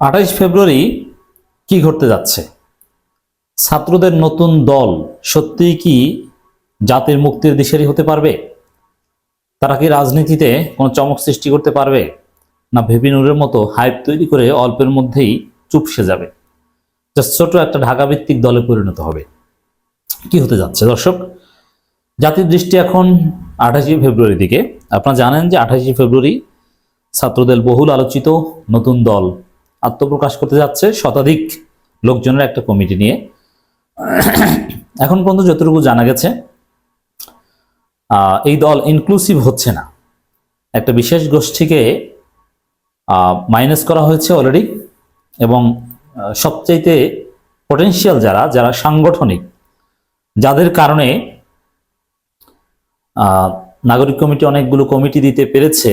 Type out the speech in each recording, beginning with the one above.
আঠাইশ ফেব্রুয়ারি কি ঘটতে যাচ্ছে? ছাত্রদের নতুন দল সত্যিই কি জাতির মুক্তির দিশারি হতে পারবে? তারা কি রাজনীতিতে কোনো চমক সৃষ্টি করতে পারবে? না ভেবিনুরের মতো হাইপ তৈরি করে অল্পের মধ্যেই চুপসে যাবে? জাস্ট ছোট একটা ঢাকা ভিত্তিক দলে পরিণত হবে। কি হতে যাচ্ছে? দর্শক, জাতির দৃষ্টি এখন আঠাশে ফেব্রুয়ারি দিকে। আপনারা জানেন যে আঠাশে ফেব্রুয়ারি ছাত্রদের বহুল আলোচিত নতুন দল আত্মপ্রকাশ করতে যাচ্ছে শতাধিক লোকজনের একটা কমিটি নিয়ে। এখন পর্যন্ত যতটুকু জানা গেছে এই দল ইনক্লুসিভ হচ্ছে না। একটা বিশেষ গোষ্ঠীকে মাইনাস করা হয়েছে অলরেডি এবং সবচাইতে পটেনশিয়াল যারা যারা সাংগঠনিক, যাদের কারণে নাগরিক কমিটি অনেকগুলো কমিটি দিতে পেরেছে,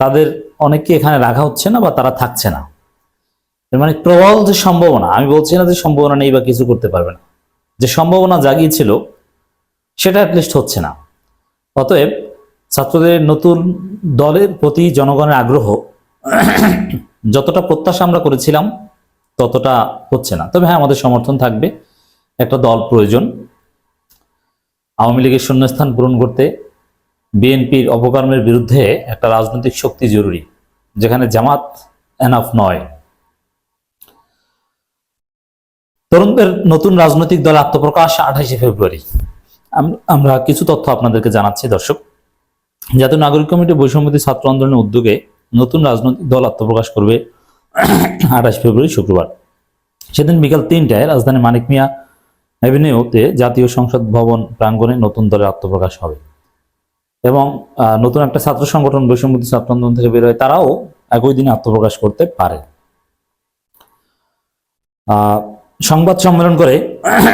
তাদের অনেককে এখানে রাখা হচ্ছে না বা তারা থাকছে না। মানে প্রবল যে সম্ভাবনা, আমি বলছি না যে সম্ভাবনা নেই বা কিছু করতে পারবে না। যে সম্ভাবনা জাগিয়েছিল, সেটা অ্যাটলিস্ট হচ্ছে না। অতএব ছাত্রদের নতুন দলের প্রতি জনগণের আগ্রহ, যতটা প্রত্যাশা আমরা করেছিলাম, ততটা হচ্ছে না। তবে হ্যাঁ আমাদের সমর্থন থাকবে, একটা দল প্রয়োজন। আওয়ামী লীগের শূন্যস্থান পূরণ করতে বিএনপির অপকর্মের বিরুদ্ধে একটা রাজনৈতিক শক্তি জরুরি, যেখানে জামাত এনাফ নয়। তরুণদের নতুন রাজনৈতিক দল আত্মপ্রকাশ আঠাশে ফেব্রুয়ারি। আমরা কিছু তথ্য আপনাদেরকে জানাচ্ছি, দর্শক। জাতীয় নাগরিক কমিটি বৈষম্যতি ছাত্র আন্দোলনের উদ্যোগে নতুন রাজনৈতিক দল আত্মপ্রকাশ করবে আঠাশ ফেব্রুয়ারি, শুক্রবার। সেদিন বিকাল তিনটায় রাজধানী মানিক মিয়া অ্যাভিনিউতে জাতীয় সংসদ ভবন প্রাঙ্গণে নতুন দলের আত্মপ্রকাশ হবে। এবং নতুন একটা ছাত্র সংগঠন বৈষম্যতি ছাত্র আন্দোলন থেকে বের হয়, তারাও একই দিনে আত্মপ্রকাশ করতে পারে। সংবাদ সম্মেলন করে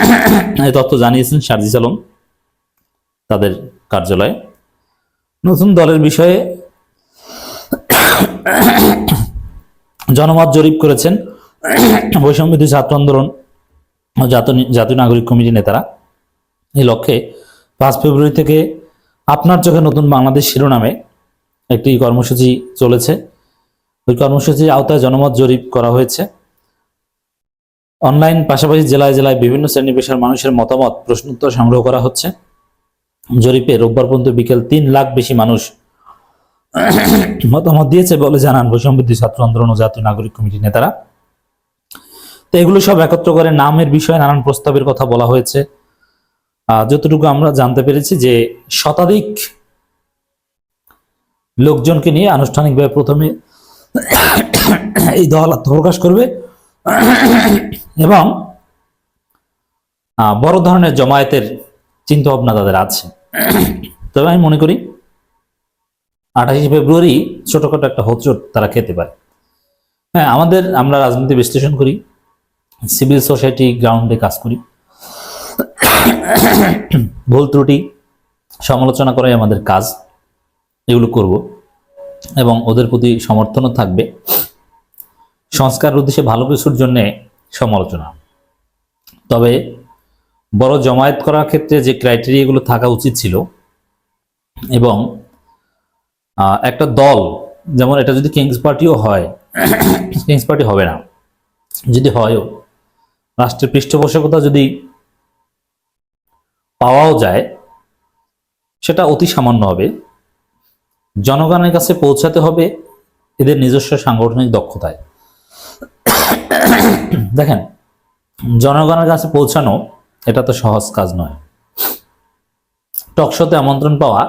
এই তথ্য জানিয়েছেন সার্জিস আলম তাদের কার্যালয়ে। নতুন দলের বিষয়ে জনমত জরিপ করেছেন বৈষম্যবিধি ছাত্র আন্দোলন ও জাতীয় নাগরিক কমিটি নেতারা। এই লক্ষ্যে পাঁচ ফেব্রুয়ারি থেকে আপনার চোখে নতুন বাংলাদেশ শিরোনামে একটি কর্মসূচি চলেছে। ওই কর্মসূচির আওতায় জনমত জরিপ করা হয়েছে। অনলাইন পাশাপাশি জেলায় জেলায় বিভিন্ন শ্রেণি পেশার মানুষের মতামত প্রশ্নোত্তর সংগ্রহ করা হচ্ছে। জরিপে রোববার পর্যন্ত বিকেল তিন লাখ বেশি মানুষ মতামত দিয়েছে বলে জানান বৈষম্যবৃদ্ধি ছাত্র আন্দোলন ও জাতীয় নাগরিক কমিটি নেতারা। তো এগুলো সব একত্র করে নামের বিষয়ে নানান প্রস্তাবের কথা বলা হয়েছে। যতটুকু আমরা জানতে পেরেছি যে শতাধিক লোকজনকে নিয়ে আনুষ্ঠানিকভাবে প্রথমে এই দল আত্মপ্রকাশ করবে। এবং বড় ধরনের জমায়েতের চিন্তা ভাবনা তাদের আছে। তবে আমি মনে করি, আঠাশে ফেব্রুয়ারি ছোটখাটো একটা হোচট তারা খেতে পারে। হ্যাঁ আমাদের আমরা রাজনীতি বিশ্লেষণ করি, সিভিল সোসাইটি গ্রাউন্ডে কাজ করি। ভুল ত্রুটি, সমালোচনা করাই আমাদের কাজ, এগুলো করব। এবং ওদের প্রতি সমর্থনও থাকবে। সংস্কার উদ্দেশ্যে ভালো কিছুর জন্য সমালোচনা। তবে বড় জমায়েত করার ক্ষেত্রে যে ক্রাইটেরিয়াগুলো থাকা উচিত ছিল এবং একটা দল, যেমন এটা যদি কিংস পার্টিও হয় কিংস পার্টি হবে না। যদি হয়ও রাষ্ট্রের পৃষ্ঠপোষকতা যদি পাওয়াও যায়, সেটা অতি সামান্য হবে। জনগণের কাছে পৌঁছাতে হবে এদের নিজস্ব সাংগঠনিক দক্ষতায়। দেখেন, জনগণের কাছে পৌঁছানো, এটা তো সহজ কাজ নয়। টকশোতে আমন্ত্রণ পাওয়া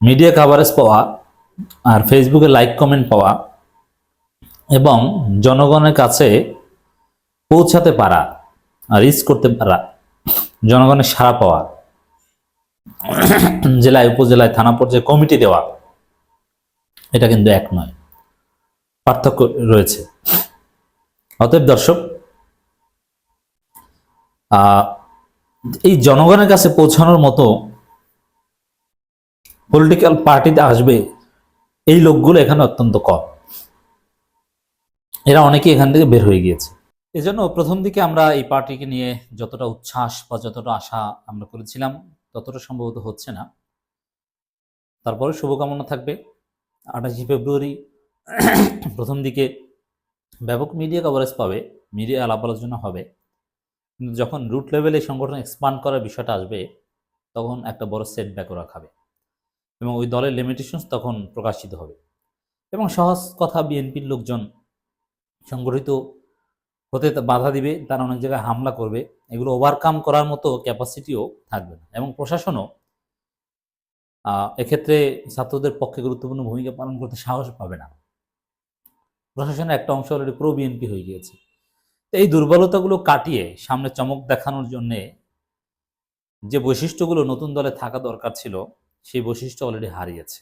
মিডিয়া কাভারেজ পাওয়া, আর ফেসবুকে লাইক কমেন্ট পাওয়া, এবং জনগণের কাছে পৌঁছাতে পারা, আর রিচ করতে পারা, জনগণের সাড়া পাওয়া, জেলায়, উপজেলায়, থানা পর্যায়ে কমিটি দেওয়া, এটা কিন্তু এক নয়। পার্থক্য রয়েছে। অতএব দর্শক এই জনগণের কাছে পৌঁছানোর মতো পলিটিক্যাল পার্টিতে আসবে এই লোকগুলো এখানে অত্যন্ত কম। এরা অনেকে এখান থেকে বের হয়ে গিয়েছে। এজন্য প্রথম দিকে আমরা এই পার্টিকে নিয়ে যতটা উচ্ছ্বাস বা যতটা আশা আমরা করেছিলাম, ততটা সম্ভবত হচ্ছে না। তারপরে শুভকামনা থাকবে। আঠাশে ফেব্রুয়ারি প্রথম দিকে ব্যাপক মিডিয়া কভারেজ পাবে মিডিয়া আলাপ আলোচনা হবে। কিন্তু যখন রুট লেভেলে সংগঠন এক্সপান্ড করার বিষয়টা আসবে, তখন একটা বড় সেটব্যাক ওরা খাবে। এবং ওই দলের লিমিটেশনস তখন প্রকাশিত হবে। এবং সহজ কথা বিএনপির লোকজন সংগঠিত হতে বাধা দিবে, তারা অনেক জায়গায় হামলা করবে। এগুলো ওভারকাম করার মতো ক্যাপাসিটিও থাকবে না। এবং প্রশাসনও এক্ষেত্রে ছাত্রদের পক্ষে গুরুত্বপূর্ণ ভূমিকা পালন করতে সাহস পাবে না। প্রশাসনের একটা অংশ অলরেডি প্রো বিএনপি হয়ে গিয়েছে। এই দুর্বলতাগুলো কাটিয়ে সামনে চমক দেখানোর জন্যে যে বৈশিষ্ট্যগুলো নতুন দলে থাকা দরকার ছিল, সেই বৈশিষ্ট্য অলরেডি হারিয়েছে।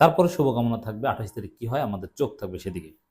তারপরে শুভকামনা থাকবে আঠাশ তারিখ কী হয়, আমাদের চোখ থাকবে সেদিকে।